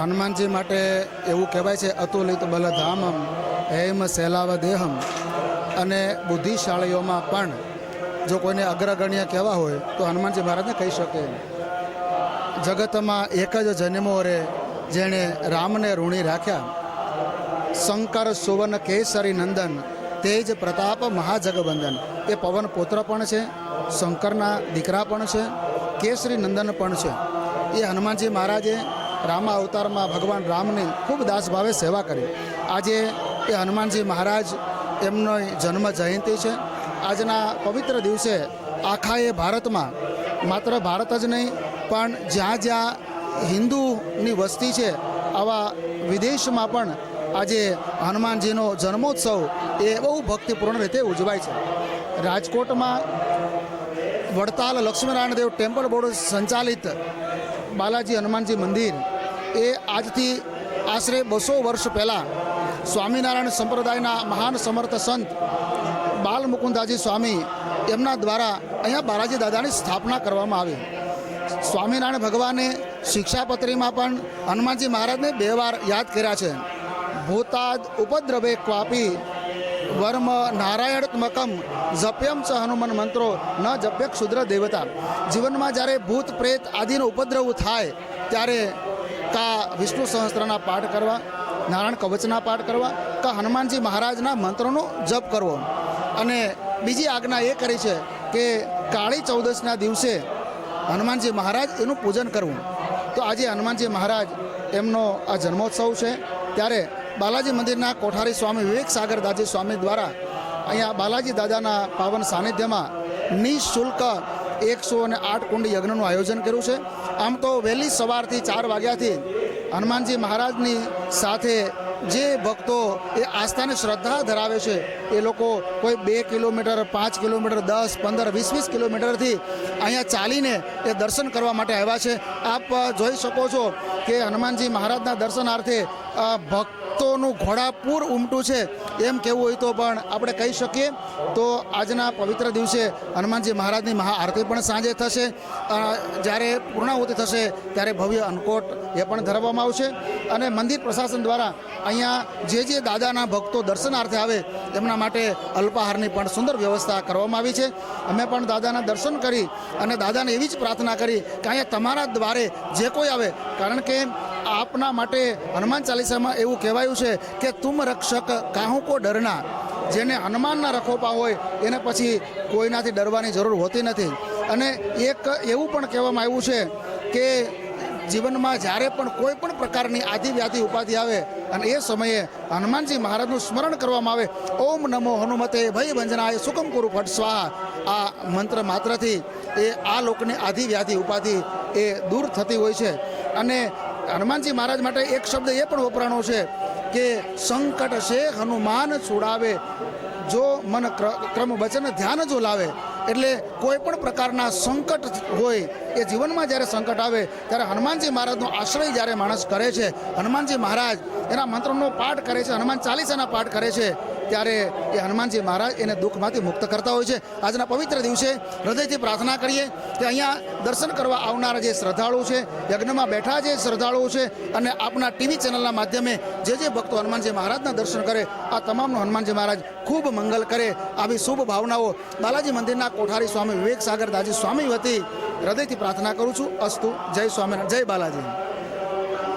હનુમાનજી માટે એવું કહેવાય છે, અતુલિત બલધામમ, હેમ શૈલાવ દેહમ અને બુદ્ધિશાળીઓમાં પણ જો કોઈને અગ્રગણ્ય કહેવા હોય, તો હનુમાનજી મહારાજને કહી શકે. જગતમાં એક જ જન્મો રે, જેણે રામને ઋણી રાખ્યા. શંકર સુવર્ણ કેસરી નંદન તેજ પ્રતાપ મહાજગબંધન. એ પવન પુત્ર પણ છે, શંકરના દીકરા પણ છે, કેસરી નંદન પણ છે. એ હનુમાનજી મહારાજે રામા અવતારમાં ભગવાન રામની ખૂબ દાસભાવે સેવા કરી. આજે એ હનુમાનજી મહારાજ એમનો જન્મ જયંતિ છે. આજના પવિત્ર દિવસે આખા એ ભારતમાં માત્ર ભારત જ નહીં, પણ જ્યાં જ્યાં હિન્દુની વસ્તી છે, આવા વિદેશમાં પણ આજે હનુમાનજીનો જન્મોત્સવ એ બહુ ભક્તિપૂર્ણ રીતે ઉજવાય છે. રાજકોટમાં વડતાલ લક્ષ્મીનારાયણ દેવ ટેમ્પલ બોર્ડ સંચાલિત બાલાજી હનુમાનજી મંદિર એ આજથી આશરે બસો વર્ષ પહેલાં સ્વામિનારાયણ સંપ્રદાયના મહાન સમર્થ સંત બાલ મુકુંદાજી સ્વામી એમના દ્વારા અહીંયા બાલાજી દાદાની સ્થાપના કરવામાં આવી. સ્વામિનારાયણ ભગવાને શિક્ષાપત્રીમાં પણ હનુમાનજી મહારાજને બે વાર યાદ કર્યા છે. ભૂતાદ ઉપદ્રવે ક્વાપી. વર્મ નારાયણત્મકમ જપ્યમ ચ હનુમાન મંત્રો, ન જપ્ય ક્ષુદ્ર દેવતા. જીવનમાં જ્યારે ભૂત, પ્રેત આદિનો ઉપદ્રવ થાય, ત્યારે કા વિષ્ણુ સહસ્ત્રના પાઠ કરવા, નારાયણ કવચના પાઠ કરવા, કા હનુમાનજી મહારાજના મંત્રોનો જપ કરવો. અને બીજી આજ્ઞા એ કરી છે કે કાળી ચૌદશના દિવસે હનુમાનજી મહારાજ એનું પૂજન કરવું. તો આજે હનુમાનજી મહારાજ એમનો આ જન્મોત્સવ છે. ત્યારે બાલાજી મંદિરના કોઠારી સ્વામી વિવેક સાગર સ્વામી દ્વારા અહીંયા બાલાજી દાદાના પાવન સાનિધ્યમાં નિઃશુલ્ક એકસો અને આઠ કુંડ યજ્ઞનું આયોજન કર્યું છે. આમ તો વહેલી સવારથી ચાર વાગ્યાથી હનુમાનજી મહારાજની સાથે જે ભક્તો એ આસ્થાને શ્રદ્ધા ધરાવે છે એ લોકો કોઈ બે કિલોમીટર પાંચ કિલોમીટર દસ પંદર વીસ વીસ કિલોમીટરથી અહીંયા ચાલીને એ દર્શન કરવા માટે આવ્યા છે. આપ જોઈ શકો છો કે હનુમાનજી મહારાજના દર્શનાર્થે અ, ભક્તોનું ઘોડાપૂર ઉમટું છે, એમ કહેવું હોય તો પણ આપણે કહી શકીએ. તો આજના પવિત્ર દિવસે હનુમાનજી મહારાજની મહાઆરતી પણ સાંજે થશે. જ્યારે પૂર્ણાહુતિ થશે, ત્યારે ભવ્ય અન્નકોટ એ પણ ધરવામાં આવશે. અને મંદિર પ્રશાસન દ્વારા અહીંયા જે જે દાદાના ભક્તો દર્શનાર્થે આવે તેમના માટે અલ્પાહારની પણ સુંદર વ્યવસ્થા કરવામાં આવી છે. અમે પણ દાદાના દર્શન કરી અને દાદાને એવી જ પ્રાર્થના કરી કે અહીંયા તમારા દ્વારે જે કોઈ આવે, કારણ કે આપના માટે હનુમાન ચાલીસામાં એવું કહેવાયું છે કે તુમ રક્ષક કાહું કો ડરના. જેને હનુમાનના રખોપા હોય, એને પછી કોઈનાથી ડરવાની જરૂર હોતી નથી. અને એક એવું પણ કહેવામાં આવ્યું છે કે જીવનમાં જ્યારે પણ કોઈ પણ પ્રકારની આદિ ઉપાધિ આવે, અને એ સમયે હનુમાનજી મહારાજનું સ્મરણ કરવામાં આવે, ઓમ નમો હનુમતે ભય ભંજનાય સુકમ કુરુ ફટ સ્વાહા. આ મંત્ર માત્રથી એ આ લોકની આદિ વ્યાધિ ઉપાધિ એ દૂર થતી હોય છે. અને હનુમાનજી મહારાજ માટે એક શબ્દ એ પણ વપરાણો છે કે સંકટ છે, હનુમાન છોડાવે. જો મન ક્રમ વચન ધ્યાન જો લાવે. એટલે કોઈ પણ પ્રકારના સંકટ હોય, એ જીવનમાં જ્યારે સંકટ આવે, ત્યારે હનુમાનજી મહારાજનો આશ્રય જ્યારે માણસ કરે છે, હનુમાનજી મહારાજ એના મંત્રનો પાઠ કરે છે, હનુમાન ચાલીસાના પાઠ કરે છે ત્યારે એ હનુમાનજી મહારાજ એને દુઃખમાંથી મુક્ત કરતા હોય છે. આજના પવિત્ર દિવસે હૃદયથી પ્રાર્થના કરીએ કે અહીંયા દર્શન કરવા આવનારા જે શ્રદ્ધાળુ છે, યજ્ઞમાં બેઠા જે શ્રદ્ધાળુઓ છે અને આપના ટીવી ચેનલના માધ્યમે જે જે ભક્તો હનુમાનજી મહારાજના દર્શન કરે, આ તમામનું હનુમાનજી મહારાજ ખૂબ મંગલ કરે આવી શુભ ભાવનાઓ બાલાજી મંદિરના કોઠારી સ્વામી વિવેક સાગર દાજી સ્વામી વતી હૃદયથી પ્રાર્થના કરું છું. અસ્તુ. જય સ્વામિનારાયણ. જય બાલાજી.